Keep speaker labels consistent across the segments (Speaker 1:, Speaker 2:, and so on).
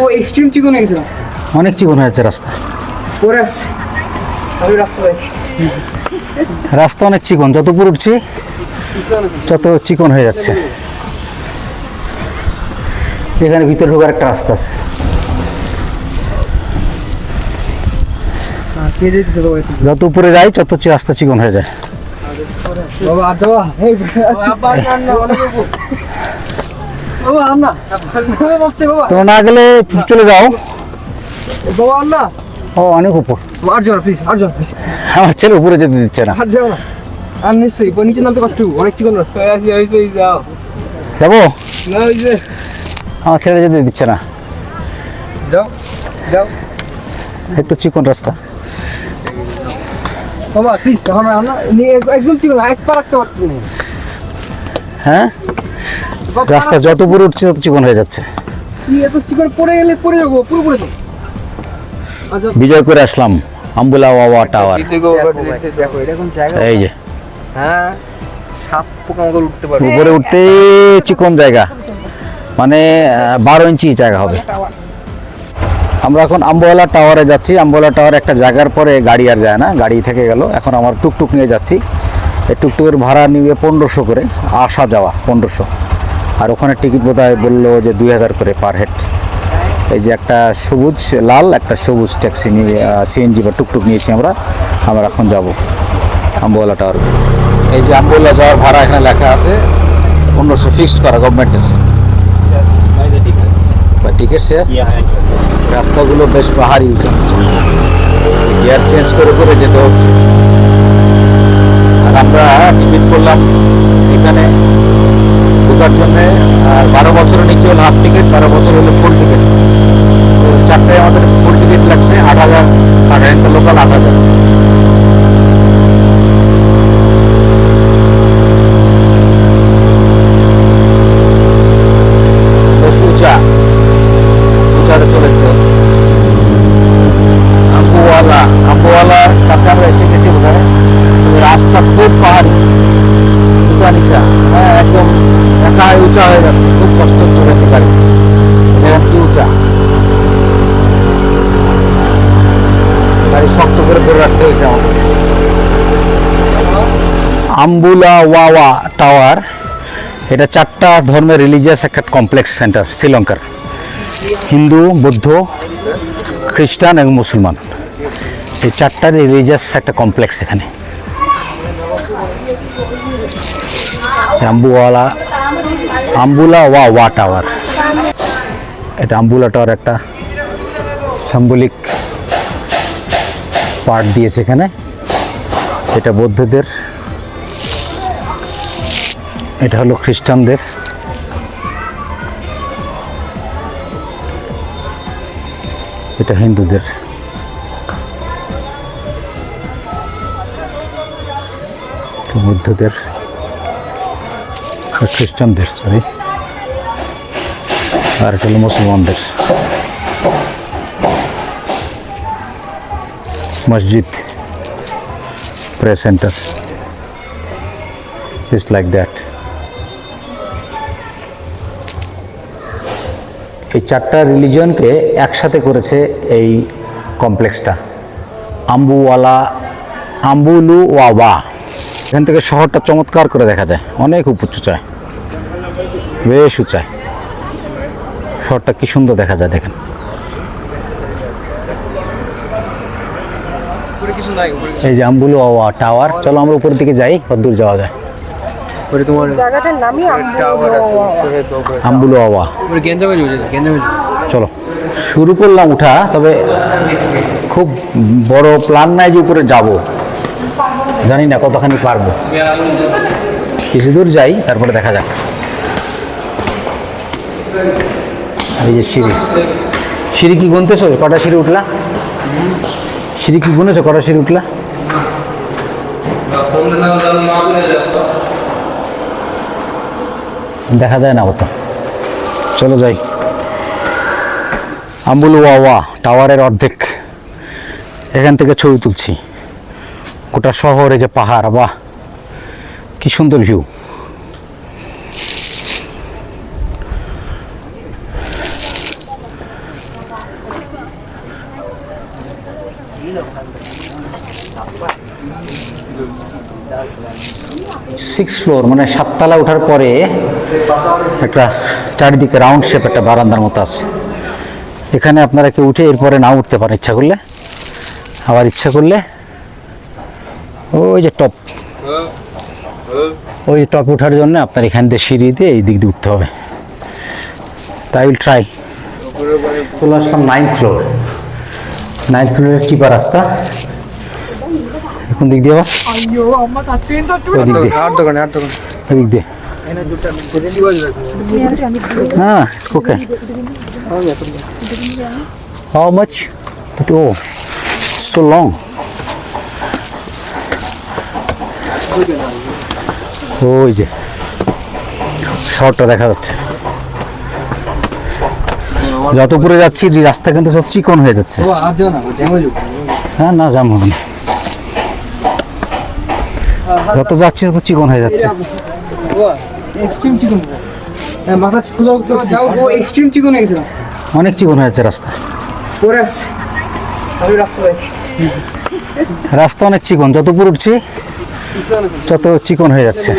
Speaker 1: ও extreme চিকন হয়ে গেছে রাস্তা
Speaker 2: অনেক চিকন হয়েছে রাস্তা।
Speaker 1: পরে আমি রাস্তায়
Speaker 2: রাস্তা অনেক চিকন যত উপর উঠছি তত চিকন হয়ে যাচ্ছে। এখানে ভিতরে ঢোকার একটা রাস্তা আছে। যত উপরে যাই তত রাস্তা চিকন হয়ে যায়। তোমরা না গেলে চলে যাও। ও অনেক উপর। আমার ছেলে উপরে যেতে দিচ্ছে না।
Speaker 1: আর নিশ্চয়ই নিচে নামতে কষ্ট হবে, অনেক চিকন রাস্তা। যাও।
Speaker 2: যাব? আমার ছেলে যেতে দিচ্ছে না।
Speaker 1: যাও যাও।
Speaker 2: একটু চিকন রাস্তা।
Speaker 1: বাবা প্লিজ এখন একদম চিকন এক পা রাখতে পারছি
Speaker 2: হ্যাঁ? রাস্তা যত উপরে উঠছে তত চিকন হয়ে যাচ্ছে।
Speaker 1: কি এত চিকন পড়ে গেলে পড়ে যাব পুরো পড়ে যাব। আচ্ছা।
Speaker 2: বিজয় করে আসলাম আম্বুলা ওয়াওয়া টাওয়ার। এই যে।
Speaker 1: হ্যাঁ সাপ পোকামাকড় উঠতে পারে
Speaker 2: উপরে উঠতে চিকন জায়গা। মানে বারো ইঞ্চি জায়গা হবে। আমরা এখন আম্বওয়ালা টাওয়ারে যাচ্ছি। আম্বওয়ালা টাওয়ার একটা জায়গার পরে গাড়ি আর যায় না গাড়ি থেকে গেল। এখন আমার টুকটুক নিয়ে যাচ্ছি। এই টুকটুকের ভাড়া নিবে পনেরোশো করে আসা যাওয়া পনেরোশো। আর ওখানে টিকিট বোধ হয় বলল যে দুই হাজার করে পার হেড। এই যে একটা সবুজ লাল, একটা সবুজ ট্যাক্সি নিয়ে সিএনজি বা টুকটুক নিয়েছি আমরা। আমরা এখন যাব আম্বওয়ালা টাওয়ার। এই যে আম্বওয়ালা যাওয়ার ভাড়া এখানে লেখা আছে, পনেরোশো ফিক্সড করা গভর্নমেন্টের টিকিট রাস্তাগুলো বেশ পাহাড়ি গিয়ার চেঞ্জ করে করে যেতে হচ্ছে। আর আমরা টিকিট করলাম এখানে। ঢোকার জন্য, আর বারো বছরের নিচে হলো হাফ টিকিট বারো বছর হলো ফুল টিকিট তো চারটায় আমাদের ফুল টিকিট লাগছে, আট হাজার টাকা একটা লোকাল আট হাজার। উঁচা হয়ে যাচ্ছে, খুব কষ্ট চড়াতে গাড়ি। দেখেন কি উঁচা? গাড়ি শক্ত করে ধরে রাখতে হয়েছে আমাকে। আম্বুলা ওয়াওয়া টাওয়ার, এটা চারটা ধর্মের রিলিজিয়াস একটা কমপ্লেক্স সেন্টার শ্রীলঙ্কার। হিন্দু, বৌদ্ধ, খ্রিস্টান এবং মুসলমান। এই চারটা রিলিজিয়াস একটা কমপ্লেক্স এখানে। আম্বুওয়ালা আম্বুলা ওয়া ওয়া টাওয়ার। এটা আম্বুলা টাওয়ার একটা সাম্বলিক পার্ট দিয়েছে এখানে। এটা বৌদ্ধদের, এটা হলো খ্রিস্টানদের। এটা হিন্দুদের। বুদ্ধদের। খ্রিস্টানদের সরি আর এটা হলো মুসলমানদের। মসজিদ pray centre is like that এই চারটা রিলিজনকে একসাথে করেছে এই কমপ্লেক্সটা আম্বুওয়ালা আম্বুলু ওয়াবা এখান থেকে শহরটা চমৎকার করে দেখা যায়। অনেক উঁচুচায় বেশ উঁচায়। শহরটা কি সুন্দর দেখা যায় দেখেন। এই যে আম্বুলু টাওয়ার। চলো আমরা উপরের দিকে যাই কতদূর যাওয়া যায়।
Speaker 1: তোমার
Speaker 3: জায়গাটার নামই
Speaker 2: আম্বুলু
Speaker 1: গেঞ্জামে
Speaker 2: চলো। শুরু করলাম উঠা তবে খুব বড় প্ল্যান নাই যে উপরে যাব। জানি না কতখানি পারব। কিছু দূর যাই, তারপরে দেখা যাক। এই যে সিঁড়ি। সিঁড়ি কি গুনতেছো? কটা সিঁড়ি উঠলা? সিঁড়ি কি গুনেছো? কটা সিঁড়ি উঠলা? দেখা যায় না অত। চলো যাই। আম্বুলু ওয়া টাওয়ারের অর্ধেক। এখান থেকে ছবি তুলছি। গোটা শহরে যে পাহাড়, বাহ! কি সুন্দর ভিউ সিক্স ফ্লোর মানে সাততলা ওঠার পরে একটা চারিদিকে রাউন্ড শেপ একটা বারান্দার মতো আছে। এখানে আপনারা কেউ উঠে এরপরে না উঠতে পারেন ইচ্ছা করলে। আবার ইচ্ছা করলে ওই যে টপ। ওই যে টপ ওঠার জন্য আপনার এখান থেকে সিঁড়ি দিয়ে এই দিক দিয়ে উঠতে হবে। তাই উইল ট্রাই। চলে আসলাম নাইন্থ ফ্লোর নাইন্থ ফ্লোরের চিপা রাস্তা। কোন দিক দিয়ে দিক দিয়ে। হ্যাঁ okay how much oh so long ওই যে শহরটা দেখা যাচ্ছে। যত উপরে যাচ্ছি রাস্তা কিন্তু সব চিকন হয়ে যাচ্ছে। হ্যাঁ না জাম হবে না। যত যাচ্ছি তত চিকন হয়ে যাচ্ছে। অনেক চিকন হয়ে যাচ্ছে রাস্তা।
Speaker 1: রাস্তা
Speaker 2: অনেক চিকন। যত উপরে উঠছি যত চিকন হয়ে যাচ্ছে।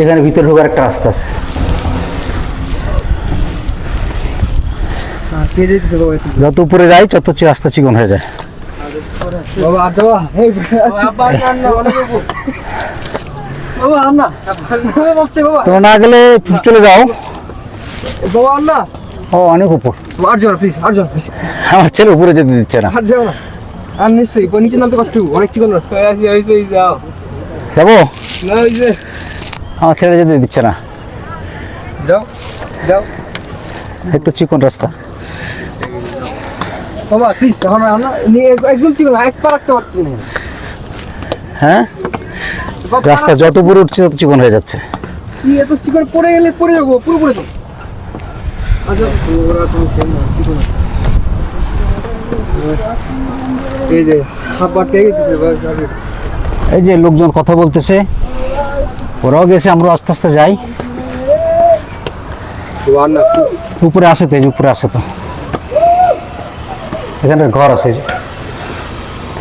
Speaker 2: এখানে ভিতরে ঢোকার একটা রাস্তা আছে। যত উপরে যাই তত রাস্তা চিকন হয়ে যায়। তোমরা না গেলে চলে যাও। ও অনেক উপর। আমার ছেলে উপরে যেতে দিচ্ছে না।
Speaker 1: আর নিশ্চয়ই পরে নিচে নামতে কষ্ট অনেক চিকন রাস্তা আছে। ওই যে যাও।
Speaker 2: যাব?
Speaker 1: না ওই যে।
Speaker 2: আমার ছেলে যেতে দিচ্ছে না।
Speaker 1: যাও যাও।
Speaker 2: একটু চিকন রাস্তা।
Speaker 1: বাবা প্লিজ এখন আর না নিয়ে একদম চিকন এক পা রাখতে পারছি না।
Speaker 2: হ্যাঁ? রাস্তা যত উপরে উঠছে তত চিকন হয়ে যাচ্ছে।
Speaker 1: কি এত চিকন পড়ে গেলে পড়ে যাব পুরো পড়ে যাব। আচ্ছা ওরা তুমি চিকন এই যে
Speaker 2: এই লোকজন কথা বলতেছে ওরাও গেছে আমরা আস্তে আস্তে যাই। উপরে আসে তো এই যে উপরে আসে তো। এখানে ঘর আছে।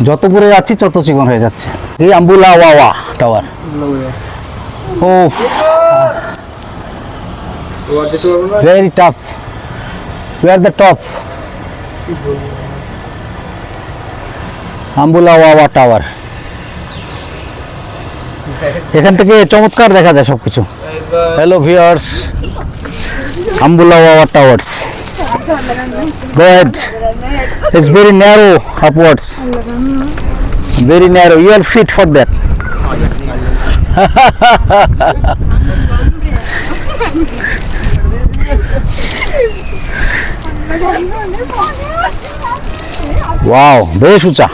Speaker 2: যত উপরে যাচ্ছি তত চিকন হয়ে যাচ্ছে। এই Ambuluwawa tower. Oh very tough আর the top Ambuluwawa tower এখান থেকে চমৎকার দেখা যায় সবকিছু। Hello viewers Ambuluwawa towers ahead. It's very narrow upwards. Very narrow. You are fit for that. Wow বেশ উঁচা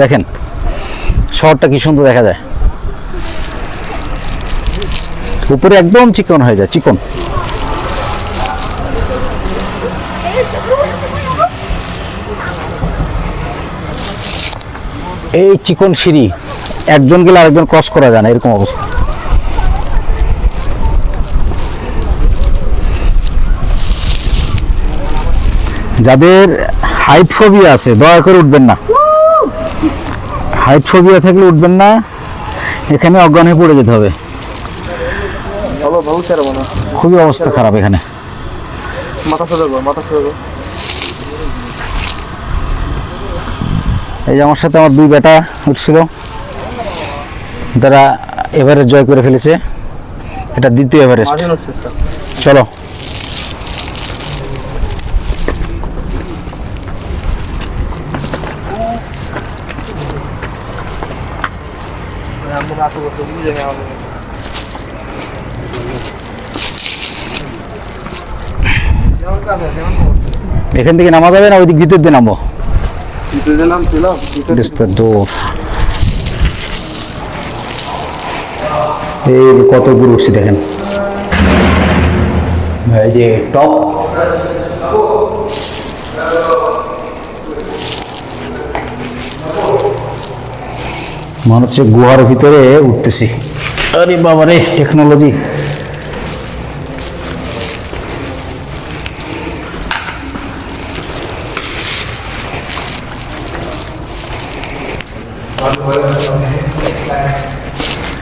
Speaker 2: দেখেন, শহরটা কি সুন্দর দেখা যায়। উপরে একদম চিকন হয়ে যায়, চিকন। এই চিকন সিঁড়ি, একজন গেলে আরেকজন ক্রস করা যায় না, এরকম অবস্থা। যাদের হাইট ফোবিয়া আছে, দয়া করে উঠবেন না। হাইট ফোবিয়া থাকলে উঠবেন না। এখানে অজ্ঞান হয়ে পড়ে যেতে হবে। খুবই অবস্থা খারাপ এখানে। এই যে আমার সাথে আমার দুই বেটা উঠছিল। তারা এভারেস্ট জয় করে ফেলেছে। এটা দ্বিতীয় এভারেস্ট।
Speaker 1: মাঝে
Speaker 2: এখান থেকে নামা যাবে না? ওই দিক ভিতর দিয়ে নামবো. এই কত উঠছি দেখেন। এই যে টপ। মনে হচ্ছে গুহার ভিতরে উঠতেছি। আরে বাবা রে টেকনোলজি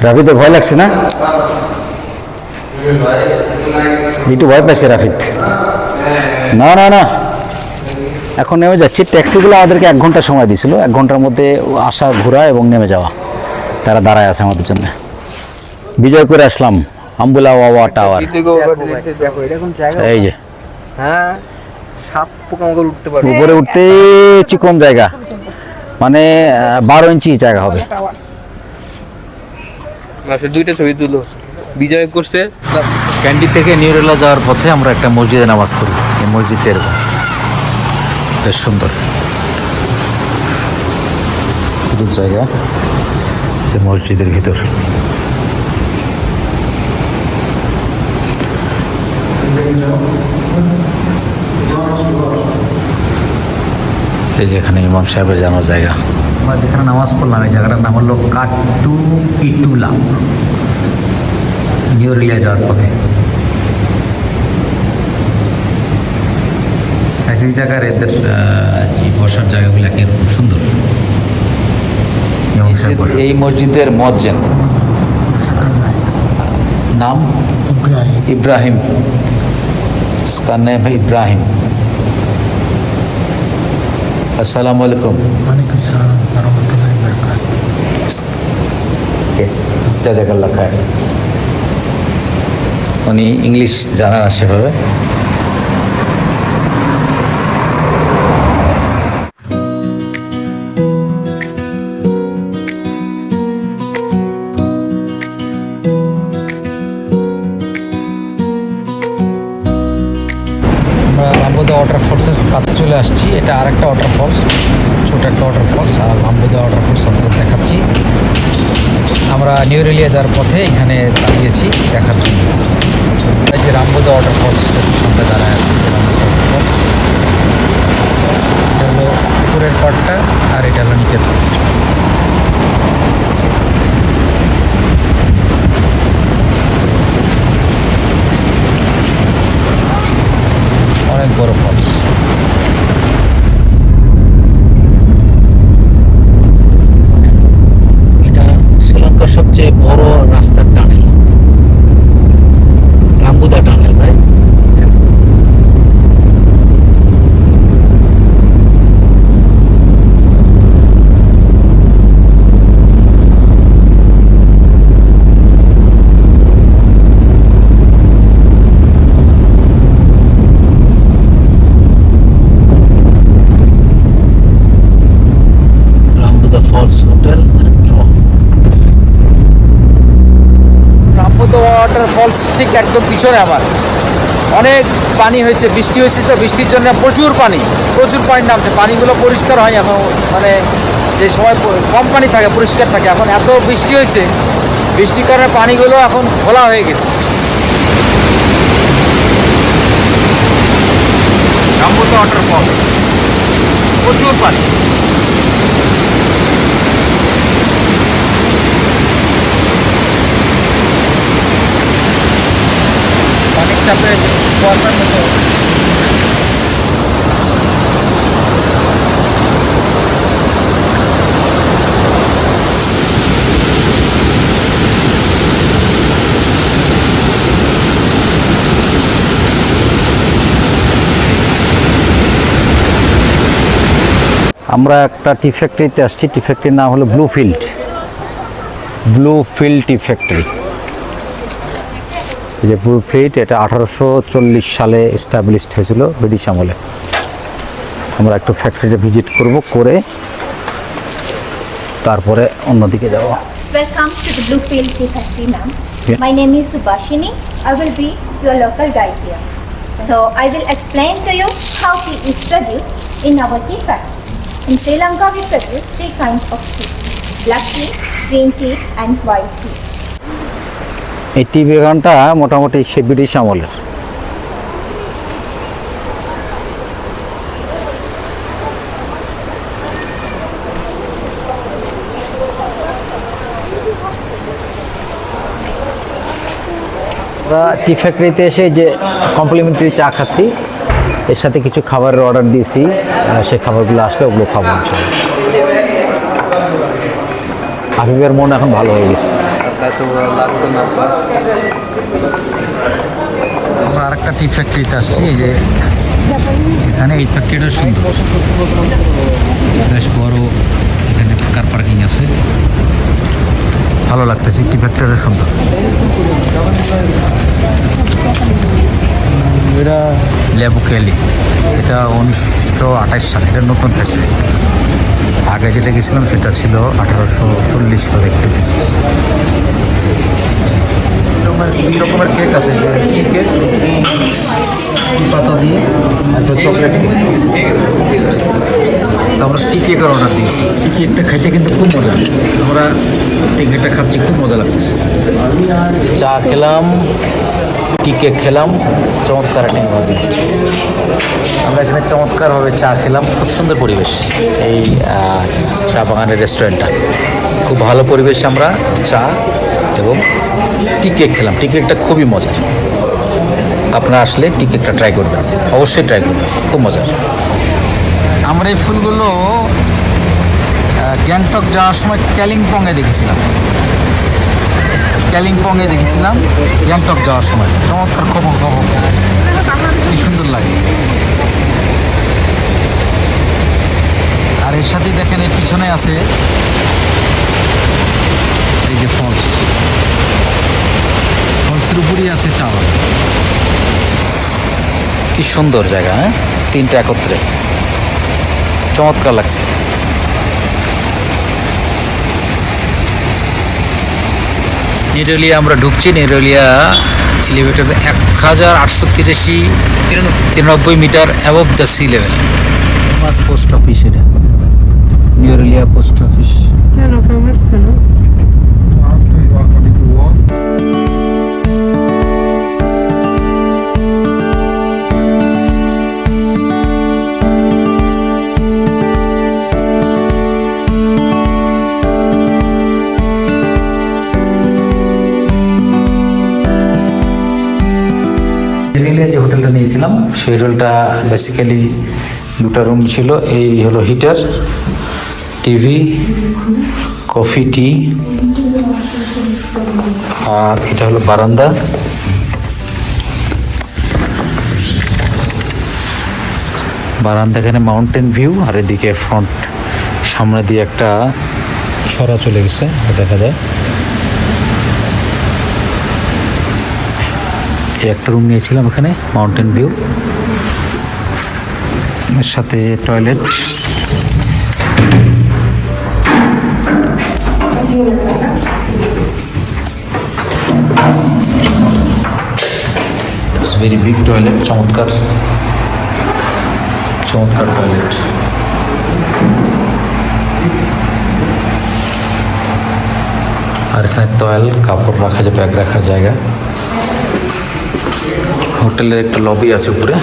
Speaker 2: রাফিতে ভয় লাগছে না? একটু ভয় পাইছে রাফিদ। না না না। এখন নেমে যাচ্ছি। ট্যাক্সিগুলো আমাদেরকে এক ঘণ্টা সময় দিয়েছিল। এক ঘণ্টার মধ্যে আসা ঘোরা এবং নেমে যাওয়া। তারা দাঁড়ায় আছে আমাদের জন্য। বিজয় করে আসলাম। আম্বুলা ওয়া টাওয়ার। এই যে।
Speaker 1: হ্যাঁ সাপ পোকামাকড় উঠতে পারে।
Speaker 2: উপরে উঠতে চিকন জায়গা। মানে বারো ইঞ্চি জায়গা হবে।
Speaker 1: দুইটা ছবি তুলো। বিজয় করছে।
Speaker 2: ক্যান্ডি থেকে নিউরেলা যাওয়ার পথে আমরা একটা মসজিদে নামাজ পড়ি। এই মসজিদটা এরকম। বেশ সুন্দর। সুন্দর জায়গা যে মসজিদের ভিতর। এই যে এখানে ইমাম সাহেবের জানার জায়গা। আমরা যেখানে নামাজ পড়লাম, এই জায়গাটার নাম হলো কাটু ইটুলা। নিউরিলিয়া যাওয়ার পথে। এক এক জায়গার এদের আহ, যে বসার জায়গাগুলো এরকম সুন্দর এই মসজিদের মজ্জেন নাম ইব্রাহিম इसका नाम है इब्राहिम अस्सलाम वालेकुम
Speaker 3: वालेकुम सलाम वरहमतुल्लाहि वबरकातुहू
Speaker 2: জাজাকাল্লা খায় উনি ইংলিশ জানা না সেভাবে লাম্বোদা ওয়াটারফলসের কাছে চলে আসছি। এটা আর আরেকটা ওয়াটারফলস ছোট একটা ওয়াটারফলস আর লাম্বোদা ওয়াটারফলস আপনাদের দেখাচ্ছি। আমরা নিউরেলিয়া যাওয়ার পথে এখানে দাঁড়িয়েছি দেখার জন্য। এই যে রামবোদা ওয়াটারফলস সামনে দাঁড়ায় আছে এটা হলো উপরের পাটটা আর এটা হলো নিচের পাট। অনেক বড় ফলস। এটা শ্রীলঙ্কার সবচেয়ে বড় পিছনে আমার অনেক পানি হয়েছে, বৃষ্টি হয়েছে তো, বৃষ্টির জন্য প্রচুর পানি প্রচুর পানি নামছে। পানিগুলো পরিষ্কার হয় এখন মানে যে সময় কম পানি থাকে, পরিষ্কার থাকে। এখন এত বৃষ্টি হয়েছে বৃষ্টির কারণে পানিগুলো এখন খোলা হয়ে গেছে। প্রচুর পানি। আমরা একটা টি ফ্যাক্টরিতে আসছি। টি ফ্যাক্টরির নাম হলো Blue Field Blue Field tea factory যে ব্লু ফ্রিট এটা আঠারোশো চল্লিশ সালে স্টাবলিশড হয়েছিল ব্রিটিশ আমলে। আমরা একটু ফ্যাক্টরিতে ভিজিট করব করে তারপরে অন্যদিকে যাব।
Speaker 4: Welcome to factory ma'am my name I will be your local guide here so I will explain to you how tea is in our tea factory Sri Lanka we produce three kinds of black tea green tea and white tea
Speaker 2: এই TV গানটা মোটামুটি সে British আমলের। টি ফ্যাক্টরিতে এসে যে complimentary চা খাচ্ছি, এর সাথে কিছু খাবারের অর্ডার দিয়েছি সেই খাবারগুলো আসলে ওগুলো খাব হাবিবের মন এখন ভালো হয়ে গেছে। না আমরা আরেকটা টি ফ্যাক্টরিতে আসছি, এই যে এখানে এই ফ্যাক্টরিটা সুন্দর। বেশ বড়, এখানে কার পার্কিং আছে। ভালো লাগতেছে টি ফ্যাক্টরিটা সুন্দর। এটা লেবু ক্যালি এটা উনিশশো আঠাশ সালে, এটা নতুন ফ্যাক্টরি আগে যেটা গেছিলাম সেটা ছিল আঠারোশো চল্লিশ বা একচল্লিশ দুই রকমের কেক আছে যে টি কেক পাতা দিয়ে একটা চকলেট কেক তো আমরা টি কেকের অর্ডার দিয়েছি। টি কেকটা খাইতে কিন্তু খুব মজা আমরা টি কেকটা খাচ্ছি খুব মজা লাগছে। চা খেলাম। টি কেক খেলাম, চমৎকার একটা আমরা এখানে চমৎকারভাবে চা খেলাম, খুব সুন্দর পরিবেশ এই চা বাগানের রেস্টুরেন্টটা খুব ভালো পরিবেশে আমরা, চা এবং টি কেক খেলাম। টি কেকটা খুবই মজার। আপনারা আসলে টি কেকটা ট্রাই করবেন, অবশ্যই ট্রাই করবেন, খুব মজার। আমরা এই ফুলগুলো গ্যাংটক যাওয়ার সময় ক্যালিংপংয়ে দেখেছিলাম। ক্যালিংপংয়ে দেখেছিলাম গ্যাংটক যাওয়ার সময়। চমৎকার খবর খবর কি সুন্দর লাগে। আর এর সাথে দেখেন, এর পিছনে আছে এই যে ফলস। ফলসের উপরই আছে চা কি সুন্দর জায়গা হ্যাঁ? তিনটা একত্রে। চমৎকার লাগছে। নিরলিয়া আমরা ঢুকছি নিরলিয়া এলিভেটর এক হাজার আটশো তিরাশি তিরানব্বই metre above the sea level post office এটা। নিউরলিয়া পোস্ট অফিস
Speaker 1: কেন ফেমাস কেন?
Speaker 2: নিউরেলিয়া যে হোটেলটা নিয়েছিলাম, সেই হোটেলটা বেসিক্যালি দুটা রুম ছিল। এই হলো হিটার টিভি কফি টি আর এটা হলো বারান্দা। বারান্দা এখানে মাউন্টেন ভিউ আর এদিকে ফ্রন্ট সামনে দিয়ে একটা সরা চলে গেছে, দেখা যায়। একটা রুম নিয়েছিলাম এখানে মাউন্টেন ভিউ এর সাথে টয়লেট ভেরি বিগ টয়লেট চমৎকার। চমৎকার টয়লেট আর এখানে টয়েল কাপড় রাখা যায় ব্যাগ রাখার জায়গা। হোটেলের একটা লবি আছে উপরে।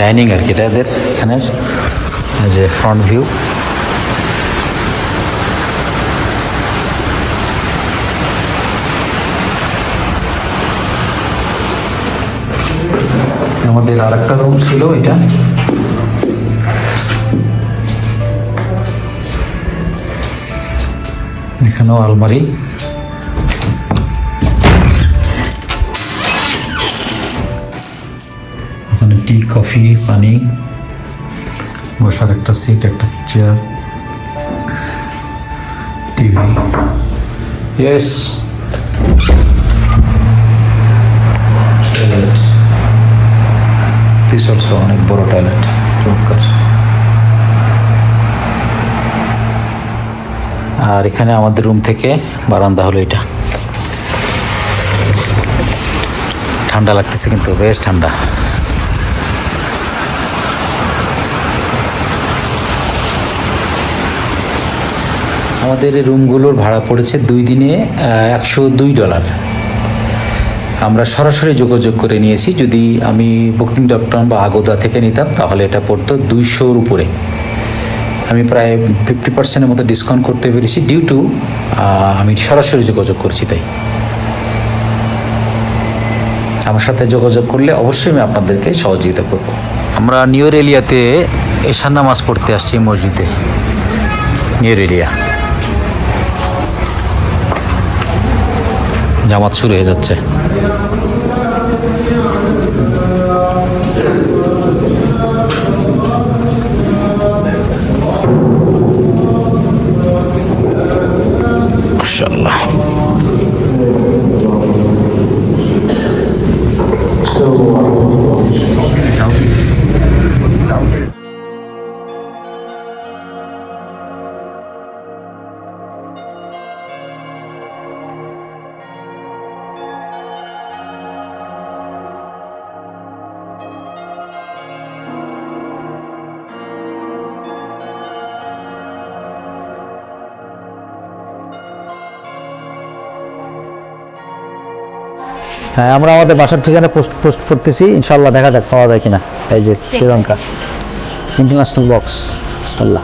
Speaker 2: ডাইনিং আর কি এটা এদের এখানের যে ফ্রন্ট ভিউ আমাদের আর একটা রুম ছিল এটা। এখানেও আলমারি। ওখানে টি, কফি, পানি। বসার একটা সিট একটা chair TV. Yes this also অনেক বড় টয়লেট চমৎকার আর এখানে আমাদের রুম থেকে বারান্দা হলো এটা। ঠান্ডা লাগতেছে কিন্তু, বেশ ঠান্ডা। আমাদের রুমগুলোর ভাড়া পড়েছে দুই দিনে একশো দুই ডলার আমরা সরাসরি যোগাযোগ করে নিয়েছি। যদি আমি বুকিং ডট কম বা আগোদা থেকে নিতাম, তাহলে এটা পড়তো দুইশোর উপরে। আমি প্রায় ফিফটি পার্সেন্টের মতো ডিসকাউন্ট করতে পেরেছি। ডিউ টু আমি সরাসরি যোগাযোগ করছি তাই। আমার সাথে যোগাযোগ করলে অবশ্যই আমি আপনাদেরকে সহযোগিতা করব। আমরা নিউ এরিয়াতে এশার নামাজ পড়তে আসছি মসজিদে। নিউ এরিয়া জামাত শুরু হয়ে যাচ্ছে। মাশাআল্লাহ। হ্যাঁ আমরা আমাদের বাসার ঠিকানা পোস্ট পোস্ট করতেছি ইনশাল্লাহ দেখা যাক পাওয়া যায় কিনা। এই যে শ্রীলঙ্কা। ইন্টারন্যাশনাল বক্স ইনশাল্লাহ